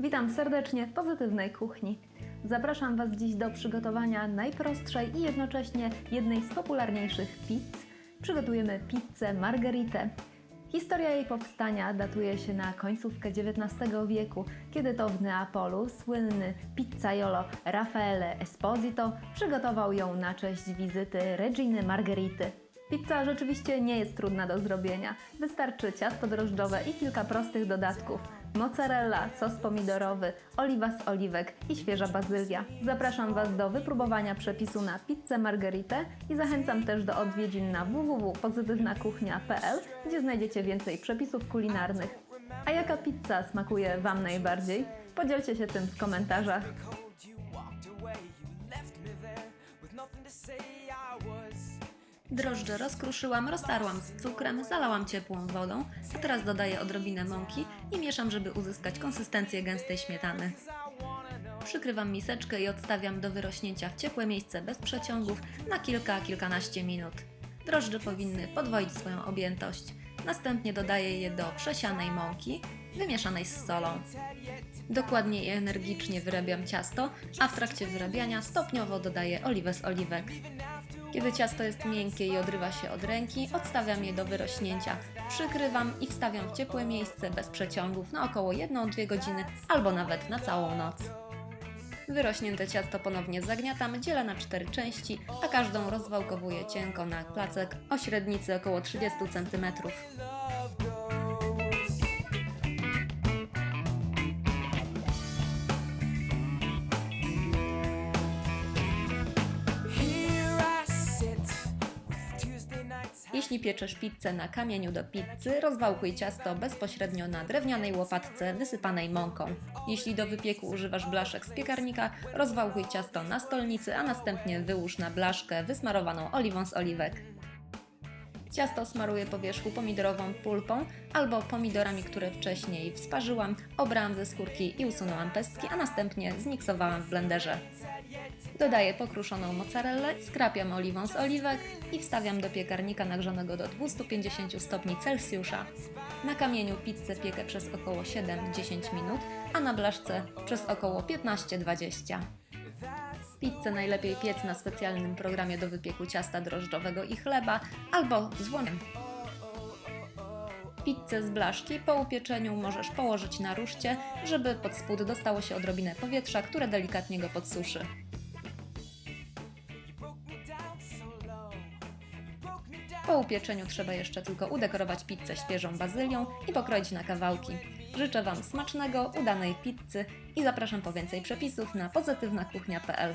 Witam serdecznie w Pozytywnej Kuchni. Zapraszam Was dziś do przygotowania najprostszej i jednocześnie jednej z popularniejszych pizz. Przygotujemy pizzę margheritę. Historia jej powstania datuje się na końcówkę XIX wieku, kiedy to w Neapolu słynny pizzaiolo Raffaele Esposito przygotował ją na cześć wizyty Reginy Margherity. Pizza rzeczywiście nie jest trudna do zrobienia. Wystarczy ciasto drożdżowe i kilka prostych dodatków. Mozzarella, sos pomidorowy, oliwa z oliwek i świeża bazylia. Zapraszam Was do wypróbowania przepisu na pizzę margheritę i zachęcam też do odwiedzin na www.pozytywnakuchnia.pl, gdzie znajdziecie więcej przepisów kulinarnych. A jaka pizza smakuje Wam najbardziej? Podzielcie się tym w komentarzach. nothing to say. I was. Drożdże rozkruszyłam, roztarłam z cukrem, zalałam ciepłą wodą, a teraz dodaję odrobinę mąki i mieszam, żeby uzyskać konsystencję gęstej śmietany. Przykrywam miseczkę i odstawiam do wyrośnięcia w ciepłe miejsce bez przeciągów na kilka, kilkanaście minut. Drożdże powinny podwoić swoją objętość. Następnie dodaję je do przesianej mąki, wymieszanej z solą. Dokładnie i energicznie wyrabiam ciasto, a w trakcie wyrabiania stopniowo dodaję oliwę z oliwek. Kiedy ciasto jest miękkie i odrywa się od ręki, odstawiam je do wyrośnięcia. Przykrywam i wstawiam w ciepłe miejsce bez przeciągów na około 1-2 godziny albo nawet na całą noc. Wyrośnięte ciasto ponownie zagniatam, dzielę na cztery części, a każdą rozwałkowuję cienko na placek o średnicy około 30 cm. Jeśli pieczesz pizzę na kamieniu do pizzy, rozwałkuj ciasto bezpośrednio na drewnianej łopatce wysypanej mąką. Jeśli do wypieku używasz blaszek z piekarnika, rozwałkuj ciasto na stolnicy, a następnie wyłóż na blaszkę wysmarowaną oliwą z oliwek. Ciasto smaruję po wierzchu pomidorową pulpą albo pomidorami, które wcześniej wsparzyłam, obrałam ze skórki i usunęłam pestki, a następnie zmiksowałam w blenderze. Dodaję pokruszoną mozzarellę, skrapiam oliwą z oliwek i wstawiam do piekarnika nagrzanego do 250 stopni Celsjusza. Na kamieniu pizzę piekę przez około 7-10 minut, a na blaszce przez około 15-20. Pizzę najlepiej piec na specjalnym programie do wypieku ciasta drożdżowego i chleba albo z. Pizzę z blaszki po upieczeniu możesz położyć na ruszcie, żeby pod spód dostało się odrobinę powietrza, które delikatnie go podsuszy. Po upieczeniu trzeba jeszcze tylko udekorować pizzę świeżą bazylią i pokroić na kawałki. Życzę Wam smacznego, udanej pizzy i zapraszam po więcej przepisów na pozytywnakuchnia.pl.